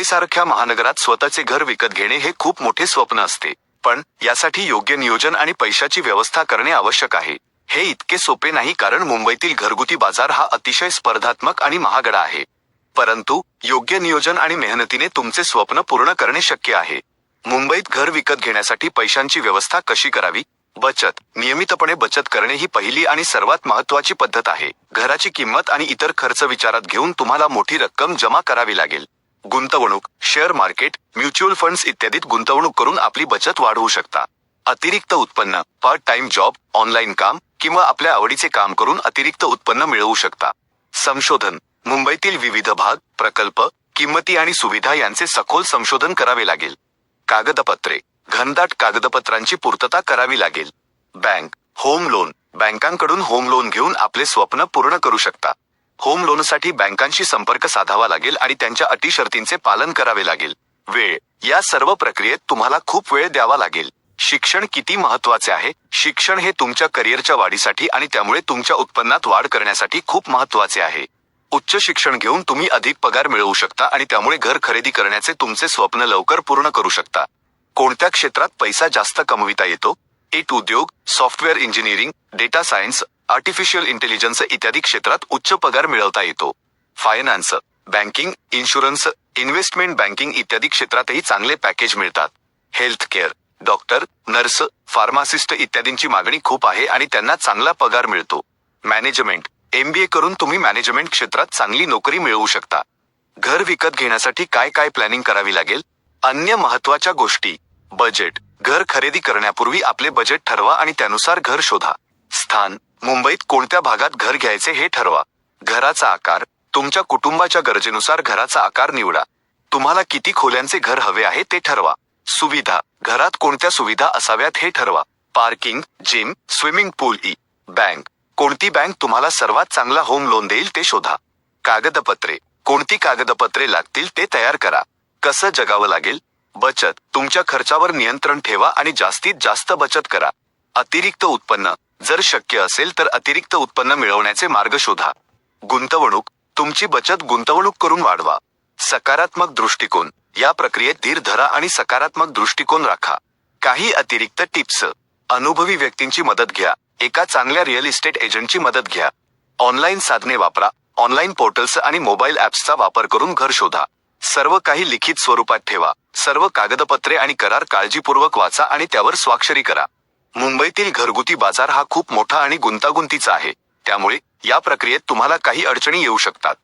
मुंबईसारख्या महानगरात स्वतःचे घर विकत घेणे हे खूप मोठे स्वप्न असते. पण यासाठी योग्य नियोजन आणि पैशाची व्यवस्था करणे आवश्यक आहे. हे इतके सोपे नाही कारण मुंबईतील घरगुती बाजार हा अतिशय स्पर्धात्मक आणि महागडा आहे. परंतु योग्य नियोजन आणि मेहनतीने तुमचे स्वप्न पूर्ण करणे शक्य आहे. मुंबईत घर विकत घेण्यासाठी पैशांची व्यवस्था कशी करावी? बचत नियमितपणे बचत करणे ही पहिली आणि सर्वात महत्वाची पद्धत आहे. घराची किंमत आणि इतर खर्च विचारात घेऊन तुम्हाला मोठी रक्कम जमा करावी लागेल. गुंतवणूक शेअर मार्केट म्युच्युअल फंड्स इत्यादीत गुंतवणूक करून आपली बचत वाढवू शकता. अतिरिक्त उत्पन्न पार्ट टाइम जॉब ऑनलाईन काम किंवा आपल्या आवडीचे काम करून अतिरिक्त उत्पन्न मिळवू शकता. संशोधन मुंबईतील विविध भाग प्रकल्प किंमती आणि सुविधा यांचे सखोल संशोधन करावे लागेल. कागदपत्रे घनदाट कागदपत्रांची पूर्तता करावी लागेल. बँक होम लोन बँकांकडून होम लोन घेऊन आपले स्वप्न पूर्ण करू शकता. होम लोनसाठी बँकांशी संपर्क साधावा लागेल आणि त्यांच्या अटी शर्तींचे पालन करावे लागेल. वेळ. या सर्व प्रक्रियेत तुम्हाला खूप वेळ द्यावा लागेल. शिक्षण किती महत्त्वाचे आहे? शिक्षण हे तुमच्या करिअरच्या वाढीसाठी आणि त्यामुळे तुमच्या उत्पन्नात वाढ करण्यासाठी खूप महत्त्वाचे आहे. उच्च शिक्षण घेऊन तुम्ही अधिक पगार मिळवू शकता आणि त्यामुळे घर खरेदी करण्याचे तुमचे स्वप्न लवकर पूर्ण करू शकता. कोणत्या क्षेत्रात पैसा जास्त कमविता येतो? एक उद्योग software engineering data science artificial intelligence इत्यादी क्षेत्रात उच्च पगार मिळवता येतो. Finance banking insurance investment banking इत्यादी क्षेत्रातही चांगले पॅकेज मिळतात. Health care doctor nurse pharmacist इत्यादींची मागणी खूप आहे आणि त्यांना चांगला पगार मिळतो. मॅनेजमेंट एमबीए करून तुम्ही मॅनेजमेंट क्षेत्रात चांगली नोकरी मिळवू शकता. घर विकत घेण्यासाठी काय काय प्लॅनिंग करावी लागेल? अन्य महत्त्वाच्या गोष्टी बजेट घर खरेदी करण्यापूर्वी आपले बजेट ठरवा आणि त्यानुसार घर शोधा. स्थान मुंबईत कोणत्या भागात घर घ्यायचे हे ठरवा. घराचा आकार तुमच्या कुटुंबाच्या गरजेनुसार घराचा आकार निवडा. तुम्हाला किती खोल्यांचे घर हवे आहे ते ठरवा. सुविधा घरात कोणत्या सुविधा असाव्यात हे ठरवा. पार्किंग जिम स्विमिंग पूल ई बँक. कोणती बँक तुम्हाला सर्वात चांगला होम लोन देईल ते शोधा. कागदपत्रे कोणती कागदपत्रे लागतील ते तयार करा. कसं जगावं लागेल? बचत. तुमच्या खर्चावर नियंत्रण ठेवा आणि जास्तीत जास्त बचत करा. अतिरिक्त उत्पन्न. जर शक्य असेल तर अतिरिक्त उत्पन्न मिळवण्याचे मार्ग शोधा. गुंतवणूक. तुमची बचत गुंतवणूक करून वाढवा. सकारात्मक दृष्टिकोन. या प्रक्रियेत धीर धरा आणि सकारात्मक दृष्टिकोन राखा. काही अतिरिक्त टिप्स. अनुभवी व्यक्तींची मदत घ्या. एका चांगल्या रिअल इस्टेट एजंटची मदत घ्या. ऑनलाईन साधने वापरा. ऑनलाईन पोर्टल्स आणि मोबाईल ॲप्सचा वापर करून घर शोधा. सर्व काही लिखित स्वरूपात ठेवा. सर्व कागदपत्रे आणि करार काळजीपूर्वक वाचा आणि त्यावर स्वाक्षरी करा. मुंबईतील घरगुती बाजार हा खूप मोठा आणि गुंतागुंतीचा आहे. त्यामुळे या प्रक्रियेत तुम्हाला काही अडचणी येऊ शकतात.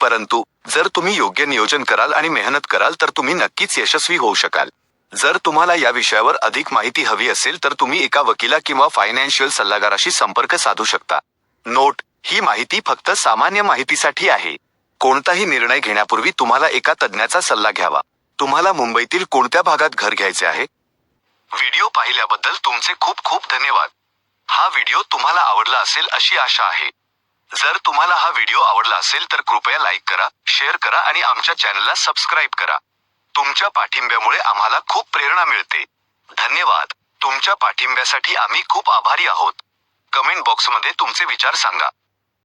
परंतु जर तुम्ही योग्य नियोजन कराल आणि मेहनत कराल तर तुम्ही नक्कीच यशस्वी होऊ शकाल. जर तुम्हाला या विषयावर अधिक माहिती हवी असेल तर तुम्ही एका वकिला किंवा फायनान्शियल सल्लागाराशी संपर्क साधू शकता. नोट ही माहिती फक्त सामान्य माहितीसाठी आहे. कोणताही निर्णय घेण्यापूर्वी तुम्हाला एका तज्ज्ञाचा सल्ला घ्यावा. तुम्हाला मुंबईतील कोणत्या भागात घर घ्यायचे आहे? व्हिडिओ पाहिल्याबद्दल तुमचे खूप खूप धन्यवाद. हा व्हिडिओ तुम्हाला आवडला असेल अशी आशा आहे. जर तुम्हाला हा व्हिडिओ आवडला असेल तर कृपया लाईक करा शेअर करा आणि आमच्या चॅनलला सबस्क्राईब करा. तुमच्या पाठिंब्यामुळे आम्हाला खूप प्रेरणा मिळते. धन्यवाद. तुमच्या पाठिंब्यासाठी आम्ही खूप आभारी आहोत. कमेंट बॉक्समध्ये तुमचे विचार सांगा.